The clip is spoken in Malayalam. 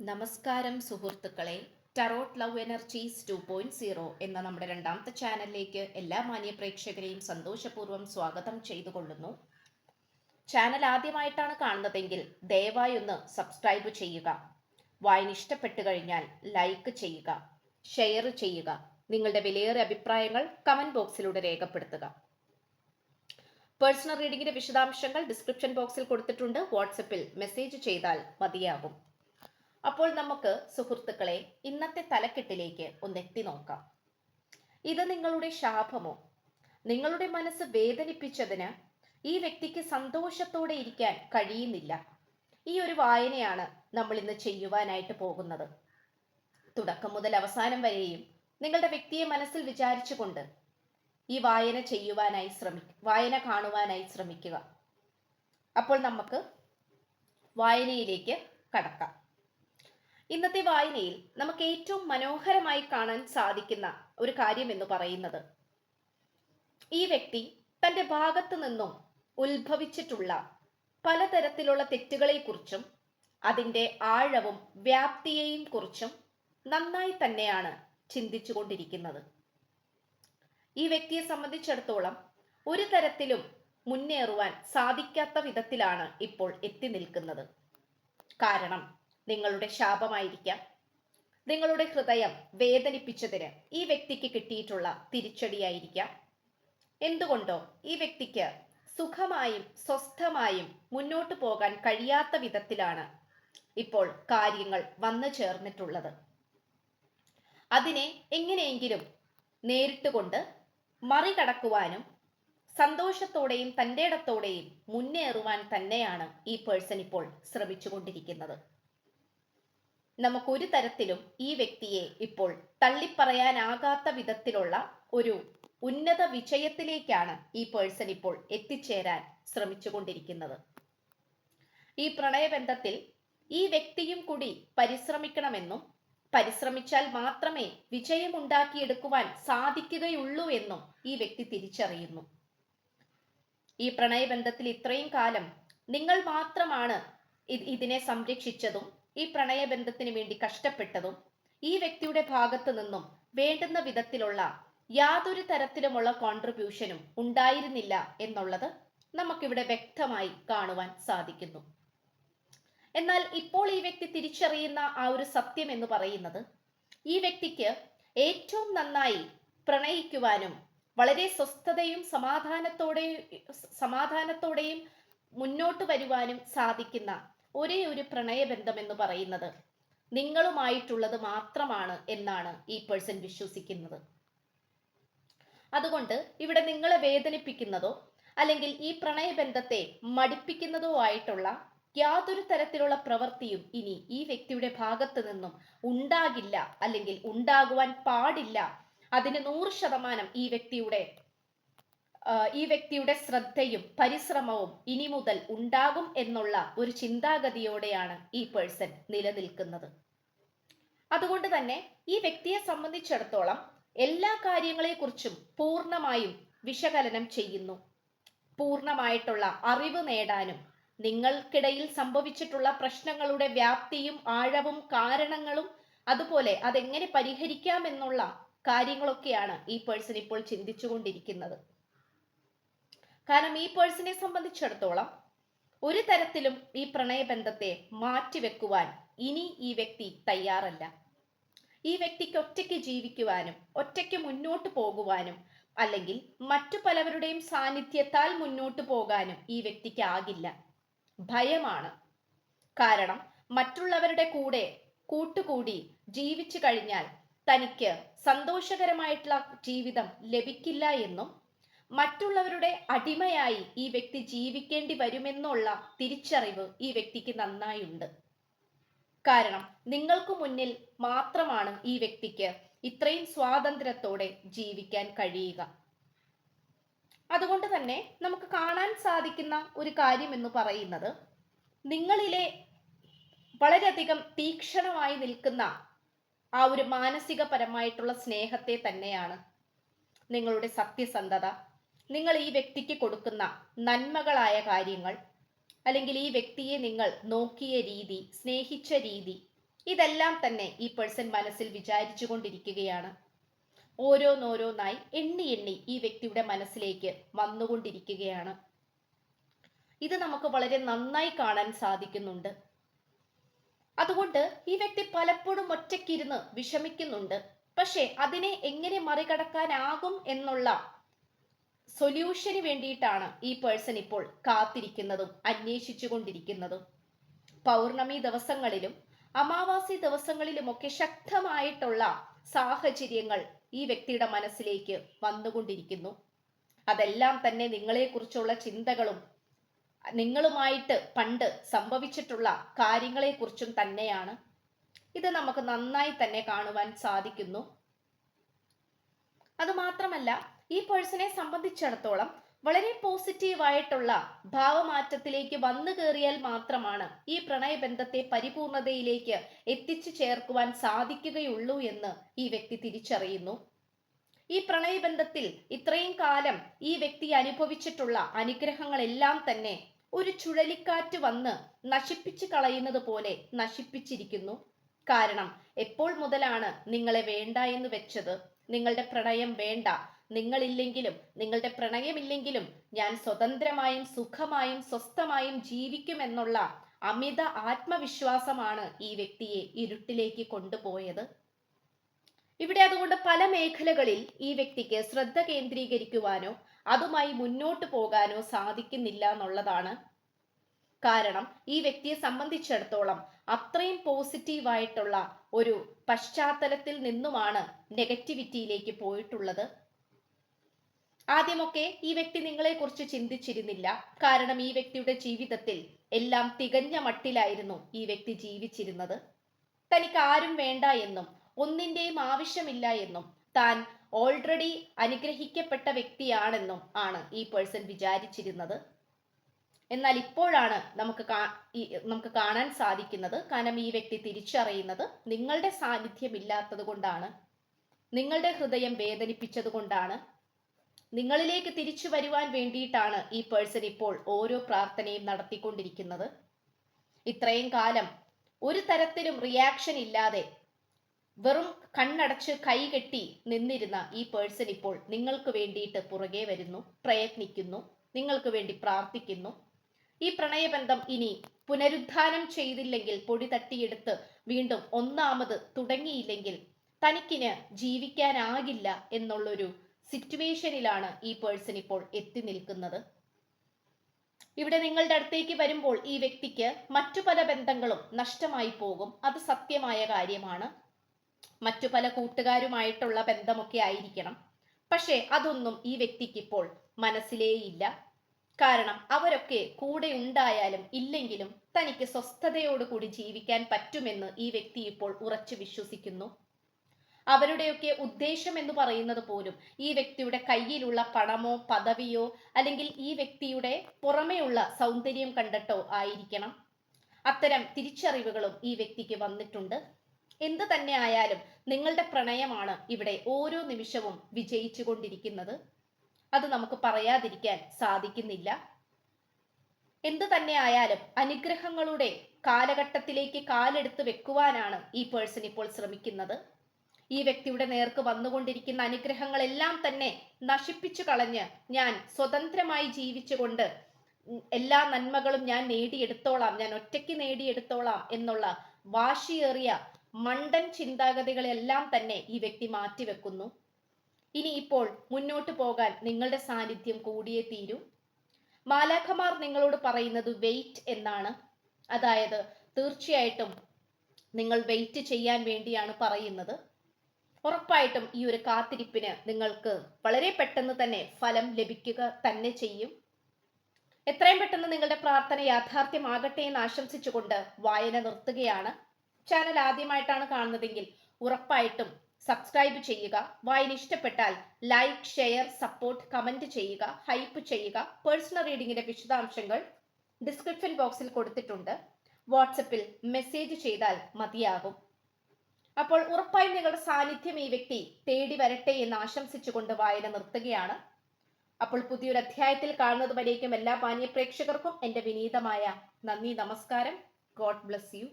നമസ്കാരം സുഹൃത്തുക്കളെ. Tarot love energies two point zero എന്ന നമ്മുടെ രണ്ടാമത്തെ ചാനലിലേക്ക് എല്ലാ മാന്യ പ്രേക്ഷകരെയും സന്തോഷപൂർവം സ്വാഗതം ചെയ്തു കൊള്ളുന്നു ചാനൽ ആദ്യമായിട്ടാണ് കാണുന്നതെങ്കിൽ ദയവായി ഒന്ന് സബ്സ്ക്രൈബ് ചെയ്യുക. വായന ഇഷ്ടപ്പെട്ടു കഴിഞ്ഞാൽ ലൈക്ക് ചെയ്യുക ഷെയർ ചെയ്യുക നിങ്ങളുടെ വിലയേറിയ അഭിപ്രായങ്ങൾ കമന്റ് ബോക്സിലൂടെ രേഖപ്പെടുത്തുക. പേഴ്സണൽ റീഡിംഗിന്റെ വിശദാംശങ്ങൾ ഡിസ്ക്രിപ്ഷൻ ബോക്സിൽ കൊടുത്തിട്ടുണ്ട്. വാട്സപ്പിൽ മെസ്സേജ് ചെയ്താൽ മതിയാകും. അപ്പോൾ നമുക്ക് സുഹൃത്തുക്കളെ ഇന്നത്തെ തലക്കെട്ടിലേക്ക് ഒന്ന് എത്തി നോക്കാം. ഇത് നിങ്ങളുടെ ശാപമോ? നിങ്ങളുടെ മനസ്സ് വേദനിപ്പിച്ചതിന് ഈ വ്യക്തിക്ക് സന്തോഷത്തോടെ ഇരിക്കാൻ കഴിയുന്നില്ല. ഈ ഒരു വായനയാണ് നമ്മൾ ഇന്ന് ചെയ്യുവാനായിട്ട് പോകുന്നത്. തുടക്കം മുതൽ അവസാനം വരെയും നിങ്ങളുടെ വ്യക്തിയെ മനസ്സിൽ വിചാരിച്ചുകൊണ്ട് ഈ വായന ചെയ്യുവാനായി ശ്രമി വായന കാണുവാനായി ശ്രമിക്കുക. അപ്പോൾ നമുക്ക് വായനയിലേക്ക് കടക്കാം. ഇന്നത്തെ വായനയിൽ നമുക്ക് ഏറ്റവും മനോഹരമായി കാണാൻ സാധിക്കുന്ന ഒരു കാര്യം എന്ന് പറയുന്നത് ഈ വ്യക്തി തന്റെ ഭാഗത്തു നിന്നും ഉത്ഭവിച്ചിട്ടുള്ള പലതരത്തിലുള്ള തെറ്റുകളെക്കുറിച്ചും അതിന്റെ ആഴവും വ്യാപ്തിയെയും കുറിച്ചും നന്നായി തന്നെയാണ് ചിന്തിച്ചുകൊണ്ടിരിക്കുന്നത്. ഈ വ്യക്തിയെ സംബന്ധിച്ചിടത്തോളം ഒരു തരത്തിലും മുന്നേറുവാൻ സാധിക്കാത്ത വിധത്തിലാണ് ഇപ്പോൾ എത്തി നിൽക്കുന്നത്. കാരണം നിങ്ങളുടെ ശാപമായിരിക്കാം. നിങ്ങളുടെ ഹൃദയം വേദനിപ്പിച്ചതിന് ഈ വ്യക്തിക്ക് കിട്ടിയിട്ടുള്ള തിരിച്ചടിയായിരിക്കാം. എന്തുകൊണ്ടോ ഈ വ്യക്തിക്ക് സുഖമായും സ്വസ്ഥമായും മുന്നോട്ട് പോകാൻ കഴിയാത്ത വിധത്തിലാണ് ഇപ്പോൾ കാര്യങ്ങൾ വന്നു ചേർന്നിട്ടുള്ളത്. അതിനെ എങ്ങനെയെങ്കിലും നേരിട്ടുകൊണ്ട് മറികടക്കുവാനും സന്തോഷത്തോടെയും തന്റെ ഇടത്തോടെയും മുന്നേറുവാൻ തന്നെയാണ് ഈ പേഴ്സൺ ഇപ്പോൾ ശ്രമിച്ചുകൊണ്ടിരിക്കുന്നത്. നമുക്കൊരു തരത്തിലും ഈ വ്യക്തിയെ ഇപ്പോൾ തള്ളിപ്പറയാനാകാത്ത വിധത്തിലുള്ള ഒരു ഉന്നത വിജയത്തിലേക്കാണ് ഈ പേഴ്സൺ ഇപ്പോൾ എത്തിച്ചേരാൻ ശ്രമിച്ചുകൊണ്ടിരിക്കുന്നത്. ഈ പ്രണയബന്ധത്തിൽ ഈ വ്യക്തിയും കൂടി പരിശ്രമിക്കണമെന്നും പരിശ്രമിച്ചാൽ മാത്രമേ വിജയമുണ്ടാക്കിയെടുക്കുവാൻ സാധിക്കുകയുള്ളൂ എന്നും ഈ വ്യക്തി തിരിച്ചറിയുന്നു. ഈ പ്രണയബന്ധത്തിൽ ഇത്രയും കാലം നിങ്ങൾ മാത്രമാണ് ഇതിനെ സംരക്ഷിച്ചതും ഈ പ്രണയബന്ധത്തിന് വേണ്ടി കഷ്ടപ്പെട്ടതും ഈ വ്യക്തിയുടെ ഭാഗത്തു നിന്നും വേണ്ടുന്ന വിധത്തിലുള്ള യാതൊരു തരത്തിലുമുള്ള കോൺട്രിബ്യൂഷനും ഉണ്ടായിരുന്നില്ല എന്നുള്ളത് നമുക്കിവിടെ വ്യക്തമായി കാണുവാൻ സാധിക്കുന്നു. എന്നാൽ ഇപ്പോൾ ഈ വ്യക്തി തിരിച്ചറിയുന്ന ആ ഒരു സത്യം എന്ന് പറയുന്നത് ഈ വ്യക്തിക്ക് ഏറ്റവും നന്നായി പ്രണയിക്കുവാനും വളരെ സ്വസ്ഥതയും സമാധാനത്തോടെയും സമാധാനത്തോടെയും മുന്നോട്ട് വരുവാനും സാധിക്കുന്ന ഒരേ ഒരു പ്രണയബന്ധം എന്ന് പറയുന്നത് നിങ്ങളുമായിട്ടുള്ളത് മാത്രമാണ് എന്നാണ് ഈ പേഴ്സൺ വിശ്വസിക്കുന്നത്. അതുകൊണ്ട് ഇവിടെ നിങ്ങളെ വേദനിപ്പിക്കുന്നതോ അല്ലെങ്കിൽ ഈ പ്രണയബന്ധത്തെ മടിപ്പിക്കുന്നതോ ആയിട്ടുള്ള യാതൊരു തരത്തിലുള്ള പ്രവൃത്തിയും ഇനി ഈ വ്യക്തിയുടെ ഭാഗത്ത് നിന്നും ഉണ്ടാകില്ല അല്ലെങ്കിൽ ഉണ്ടാകുവാൻ പാടില്ല. അതിന് നൂറ് ശതമാനം ഈ വ്യക്തിയുടെ ഈ വ്യക്തിയുടെ ശ്രദ്ധയും പരിശ്രമവും ഇനി മുതൽ ഉണ്ടാകും എന്നുള്ള ഒരു ചിന്താഗതിയോടെയാണ് ഈ പേഴ്സൺ നിലനിൽക്കുന്നത്. അതുകൊണ്ട് തന്നെ ഈ വ്യക്തിയെ സംബന്ധിച്ചിടത്തോളം എല്ലാ കാര്യങ്ങളെക്കുറിച്ചും പൂർണമായും വിശകലനം ചെയ്യുന്നു. പൂർണമായിട്ടുള്ള അറിവ് നേടാനും നിങ്ങൾക്കിടയിൽ സംഭവിച്ചിട്ടുള്ള പ്രശ്നങ്ങളുടെ വ്യാപ്തിയും ആഴവും കാരണങ്ങളും അതുപോലെ അതെങ്ങനെ പരിഹരിക്കാമെന്നുള്ള കാര്യങ്ങളൊക്കെയാണ് ഈ പേഴ്സൺ ഇപ്പോൾ ചിന്തിച്ചുകൊണ്ടിരിക്കുന്നത്. കാരണം ഈ പേഴ്സണെ സംബന്ധിച്ചിടത്തോളം ഒരു തരത്തിലും ഈ പ്രണയബന്ധത്തെ മാറ്റിവെക്കുവാൻ ഇനി ഈ വ്യക്തി തയ്യാറല്ല. ഈ വ്യക്തിക്ക് ഒറ്റയ്ക്ക് ജീവിക്കുവാനും ഒറ്റയ്ക്ക് മുന്നോട്ട് പോകുവാനും അല്ലെങ്കിൽ മറ്റു പലവരുടെയും സാന്നിധ്യത്താൽ മുന്നോട്ട് പോകാനും ഈ വ്യക്തിക്ക് ആകില്ല. ഭയമാണ്. കാരണം മറ്റുള്ളവരുടെ കൂടെ കൂട്ടുകൂടി ജീവിച്ചു കഴിഞ്ഞാൽ തനിക്ക് സന്തോഷകരമായിട്ടുള്ള ജീവിതം ലഭിക്കില്ല എന്നും മറ്റുള്ളവരുടെ അടിമയായി ഈ വ്യക്തി ജീവിക്കേണ്ടി വരുമെന്നുള്ള തിരിച്ചറിവ് ഈ വ്യക്തിക്ക് നന്നായുണ്ട്. കാരണം നിങ്ങൾക്ക് മുന്നിൽ മാത്രമാണ് ഈ വ്യക്തിക്ക് ഇത്രയും സ്വാതന്ത്ര്യത്തോടെ ജീവിക്കാൻ കഴിയുക. അതുകൊണ്ട് തന്നെ നമുക്ക് കാണാൻ സാധിക്കുന്ന ഒരു കാര്യം എന്ന് പറയുന്നത് നിങ്ങളിലെ വളരെയധികം തീക്ഷണമായി നിൽക്കുന്ന ആ ഒരു മാനസികപരമായിട്ടുള്ള സ്നേഹത്തെ തന്നെയാണ് നിങ്ങളുടെ സത്യസന്ധത നിങ്ങൾ ഈ വ്യക്തിക്ക് കൊടുക്കുന്ന നന്മകളായ കാര്യങ്ങൾ അല്ലെങ്കിൽ ഈ വ്യക്തിയെ നിങ്ങൾ നോക്കിയ രീതി സ്നേഹിച്ച രീതി ഇതെല്ലാം തന്നെ ഈ പേഴ്സൺ മനസ്സിൽ വിചാരിച്ചു കൊണ്ടിരിക്കുകയാണ്. ഓരോന്നോരോന്നായി എണ്ണി എണ്ണി ഈ വ്യക്തിയുടെ മനസ്സിലേക്ക് വന്നുകൊണ്ടിരിക്കുകയാണ്. ഇത് നമുക്ക് വളരെ നന്നായി കാണാൻ സാധിക്കുന്നുണ്ട്. അതുകൊണ്ട് ഈ വ്യക്തി പലപ്പോഴും ഒറ്റയ്ക്കിരുന്ന് വിഷമിക്കുന്നുണ്ട്. പക്ഷേ അതിനെ എങ്ങനെ മറികടക്കാനാകും എന്നുള്ള സൊല്യൂഷന് വേണ്ടിയിട്ടാണ് ഈ പേഴ്സൺ ഇപ്പോൾ കാത്തിരിക്കുന്നതും അന്വേഷിച്ചു കൊണ്ടിരിക്കുന്നതും പൗർണമി ദിവസങ്ങളിലും അമാവാസി ദിവസങ്ങളിലുമൊക്കെ ശക്തമായിട്ടുള്ള സാഹചര്യങ്ങൾ ഈ വ്യക്തിയുടെ മനസ്സിലേക്ക് വന്നുകൊണ്ടിരിക്കുന്നു. അതെല്ലാം തന്നെ നിങ്ങളെക്കുറിച്ചുള്ള ചിന്തകളും നിങ്ങളുമായിട്ട് പണ്ട് സംഭവിച്ചിട്ടുള്ള കാര്യങ്ങളെക്കുറിച്ചും തന്നെയാണ്. ഇത് നമുക്ക് നന്നായി തന്നെ കാണുവാൻ സാധിക്കുന്നു. അതുമാത്രമല്ല ഈ പേഴ്സണെ സംബന്ധിച്ചിടത്തോളം വളരെ പോസിറ്റീവായിട്ടുള്ള ഭാവമാറ്റത്തിലേക്ക് വന്നു കയറിയാൽ മാത്രമാണ് ഈ പ്രണയബന്ധത്തെ പരിപൂർണതയിലേക്ക് എത്തിച്ചു ചേർക്കുവാൻ സാധിക്കുകയുള്ളൂ എന്ന് ഈ വ്യക്തി തിരിച്ചറിയുന്നു. ഈ പ്രണയബന്ധത്തിൽ ഇത്രയും കാലം ഈ വ്യക്തി അനുഭവിച്ചിട്ടുള്ള അനുഗ്രഹങ്ങളെല്ലാം തന്നെ ഒരു ചുഴലിക്കാറ്റ് വന്ന് നശിപ്പിച്ചു കളയുന്നത് പോലെ നശിപ്പിച്ചിരിക്കുന്നു. കാരണം എപ്പോൾ മുതലാണ് നിങ്ങളെ വേണ്ട എന്ന് വെച്ചത്? നിങ്ങളുടെ പ്രണയം വേണ്ട. നിങ്ങളില്ലെങ്കിലും നിങ്ങളുടെ പ്രണയമില്ലെങ്കിലും ഞാൻ സ്വതന്ത്രമായും സുഖമായും സ്വസ്ഥമായും ജീവിക്കുമെന്നുള്ള അമിത ആത്മവിശ്വാസമാണ് ഈ വ്യക്തിയെ ഇരുട്ടിലേക്ക് കൊണ്ടുപോയത്. ഇവിടെ അതുകൊണ്ട് പല മേഖലകളിൽ ഈ വ്യക്തിക്ക് ശ്രദ്ധ കേന്ദ്രീകരിക്കുവാനോ അതുമായി മുന്നോട്ട് പോകാനോ സാധിക്കുന്നില്ല എന്നുള്ളതാണ്. കാരണം ഈ വ്യക്തിയെ സംബന്ധിച്ചിടത്തോളം അത്രയും പോസിറ്റീവായിട്ടുള്ള ഒരു പശ്ചാത്തലത്തിൽ നിന്നുമാണ് നെഗറ്റിവിറ്റിയിലേക്ക് പോയിട്ടുള്ളത്. ആദ്യമൊക്കെ ഈ വ്യക്തി നിങ്ങളെക്കുറിച്ച് ചിന്തിച്ചിരുന്നില്ല. കാരണം ഈ വ്യക്തിയുടെ ജീവിതത്തിൽ എല്ലാം തികഞ്ഞ മട്ടിലായിരുന്നു ഈ വ്യക്തി ജീവിച്ചിരുന്നത്. തനിക്ക് ആരും വേണ്ട എന്നും ഒന്നിന്റെയും ആവശ്യമില്ല എന്നും താൻ ഓൾറെഡി അനുഗ്രഹിക്കപ്പെട്ട വ്യക്തിയാണെന്നും ആണ് ഈ പേഴ്സൺ വിചാരിച്ചിരുന്നത്. എന്നാൽ ഇപ്പോഴാണ് നമുക്ക് നമുക്ക് കാണാൻ സാധിക്കുന്നത്. കാരണം ഈ വ്യക്തി തിരിച്ചറിയുന്നത് നിങ്ങളുടെ സാന്നിധ്യം ഇല്ലാത്തത് കൊണ്ടാണ്. നിങ്ങളുടെ ഹൃദയം വേദനിപ്പിച്ചത് കൊണ്ടാണ്. നിങ്ങളിലേക്ക് തിരിച്ചു വരുവാൻ വേണ്ടിയിട്ടാണ് ഈ പേഴ്സൺ ഇപ്പോൾ ഓരോ പ്രാർത്ഥനയും നടത്തിക്കൊണ്ടിരിക്കുന്നത്. ഇത്രയും കാലം ഒരു തരത്തിലും റിയാക്ഷൻ ഇല്ലാതെ വെറും കണ്ണടച്ച് കൈ കെട്ടി നിന്നിരുന്ന ഈ പേഴ്സൺ ഇപ്പോൾ നിങ്ങൾക്ക് വേണ്ടിയിട്ട് പുറകെ വരുന്നു പ്രയത്നിക്കുന്നു നിങ്ങൾക്ക് വേണ്ടി പ്രാർത്ഥിക്കുന്നു. ഈ പ്രണയബന്ധം ഇനി പുനരുദ്ധാനം ചെയ്തില്ലെങ്കിൽ പൊടി തട്ടിയെടുത്ത് വീണ്ടും ഒന്നാമത് തുടങ്ങിയില്ലെങ്കിൽ തനിക്കിന് ജീവിക്കാനാകില്ല എന്നുള്ളൊരു സിറ്റുവേഷനിലാണ് ഈ പേഴ്സൺ ഇപ്പോൾ എത്തി നിൽക്കുന്നത്. ഇവിടെ നിങ്ങളുടെ അടുത്തേക്ക് വരുമ്പോൾ ഈ വ്യക്തിക്ക് മറ്റു പല ബന്ധങ്ങളും നഷ്ടമായി പോകും. അത് സത്യമായ കാര്യമാണ്. മറ്റു പല കൂട്ടുകാരുമായിട്ടുള്ള ബന്ധമൊക്കെ ആയിരിക്കണം. പക്ഷേ അതൊന്നും ഈ വ്യക്തിക്ക് ഇപ്പോൾ മനസ്സിലേയില്ല കാരണം അവരൊക്കെ കൂടെ ഉണ്ടായാലും ഇല്ലെങ്കിലും തനിക്ക് സ്വസ്ഥതയോടുകൂടി ജീവിക്കാൻ പറ്റുമെന്ന് ഈ വ്യക്തി ഇപ്പോൾ ഉറച്ചു വിശ്വസിക്കുന്നു. അവരുടെയൊക്കെ ഉദ്ദേശം എന്ന് പറയുന്നത് പോലും ഈ വ്യക്തിയുടെ കയ്യിലുള്ള പണമോ പദവിയോ അല്ലെങ്കിൽ ഈ വ്യക്തിയുടെ പുറമെയുള്ള സൗന്ദര്യം കണ്ടിട്ടോ ആയിരിക്കണം. അത്തരം തിരിച്ചറിവുകളും ഈ വ്യക്തിക്ക് വന്നിട്ടുണ്ട്. എന്ത് തന്നെ ആയാലും നിങ്ങളുടെ പ്രണയമാണ് ഇവിടെ ഓരോ നിമിഷവും വിജയിച്ചു കൊണ്ടിരിക്കുന്നത്. അത് നമുക്ക് പറയാതിരിക്കാൻ സാധിക്കുന്നില്ല. എന്ത് തന്നെ ആയാലും അനുഗ്രഹങ്ങളുടെ കാലഘട്ടത്തിലേക്ക് കാലെടുത്ത് വെക്കുവാനാണ് ഈ പേഴ്സൺ ഇപ്പോൾ ശ്രമിക്കുന്നത്. ഈ വ്യക്തിയുടെ നേർക്ക് വന്നുകൊണ്ടിരിക്കുന്ന അനുഗ്രഹങ്ങളെല്ലാം തന്നെ നശിപ്പിച്ചു കളഞ്ഞ് ഞാൻ സ്വതന്ത്രമായി ജീവിച്ചുകൊണ്ട് എല്ലാ നന്മകളും ഞാൻ നേടിയെടുത്തോളാം ഞാൻ ഒറ്റയ്ക്ക് നേടിയെടുത്തോളാം എന്നുള്ള വാശിയേറിയ മണ്ടൻ ചിന്താഗതികളെല്ലാം തന്നെ ഈ വ്യക്തി മാറ്റിവെക്കുന്നു. ഇനി ഇപ്പോൾ മുന്നോട്ട് പോകാൻ നിങ്ങളുടെ സാന്നിധ്യം കൂടിയേ തീരൂ. മാലാഖമാർ നിങ്ങളോട് പറയുന്നത് വെയിറ്റ് എന്നാണ്. അതായത് തീർച്ചയായിട്ടും നിങ്ങൾ വെയിറ്റ് ചെയ്യാൻ വേണ്ടിയാണ് പറയുന്നത്. ഉറപ്പായിട്ടും ഈ ഒരു കാത്തിരിപ്പിന് നിങ്ങൾക്ക് വളരെ പെട്ടെന്ന് തന്നെ ഫലം ലഭിക്കുക തന്നെ ചെയ്യും. എത്രയും പെട്ടെന്ന് നിങ്ങളുടെ പ്രാർത്ഥന യാഥാർത്ഥ്യമാകട്ടെ എന്ന് ആശംസിച്ചുകൊണ്ട് വായന നിർത്തുകയാണ്. ചാനൽ ആദ്യമായിട്ടാണ് കാണുന്നതെങ്കിൽ ഉറപ്പായിട്ടും സബ്സ്ക്രൈബ് ചെയ്യുക. വായന ഇഷ്ടപ്പെട്ടാൽ ലൈക്ക് ഷെയർ സപ്പോർട്ട് കമന്റ് ചെയ്യുക ഹൈപ്പ് ചെയ്യുക. പേഴ്സണൽ റീഡിങ്ങിന്റെ വിശദാംശങ്ങൾ ഡിസ്ക്രിപ്ഷൻ ബോക്സിൽ കൊടുത്തിട്ടുണ്ട്. വാട്സപ്പിൽ മെസ്സേജ് ചെയ്താൽ മതിയാകും. അപ്പോൾ ഉറപ്പായും നിങ്ങളുടെ സാന്നിധ്യം ഈ വ്യക്തി തേടി വരട്ടെ എന്ന് ആശംസിച്ചുകൊണ്ട് വായന നിർത്തുകയാണ്. അപ്പോൾ പുതിയൊരു അധ്യായത്തിൽ കാണുന്നത് വരേക്കും എല്ലാ പാനീയ പ്രേക്ഷകർക്കും എന്റെ വിനീതമായ നന്ദി നമസ്കാരം. God bless you.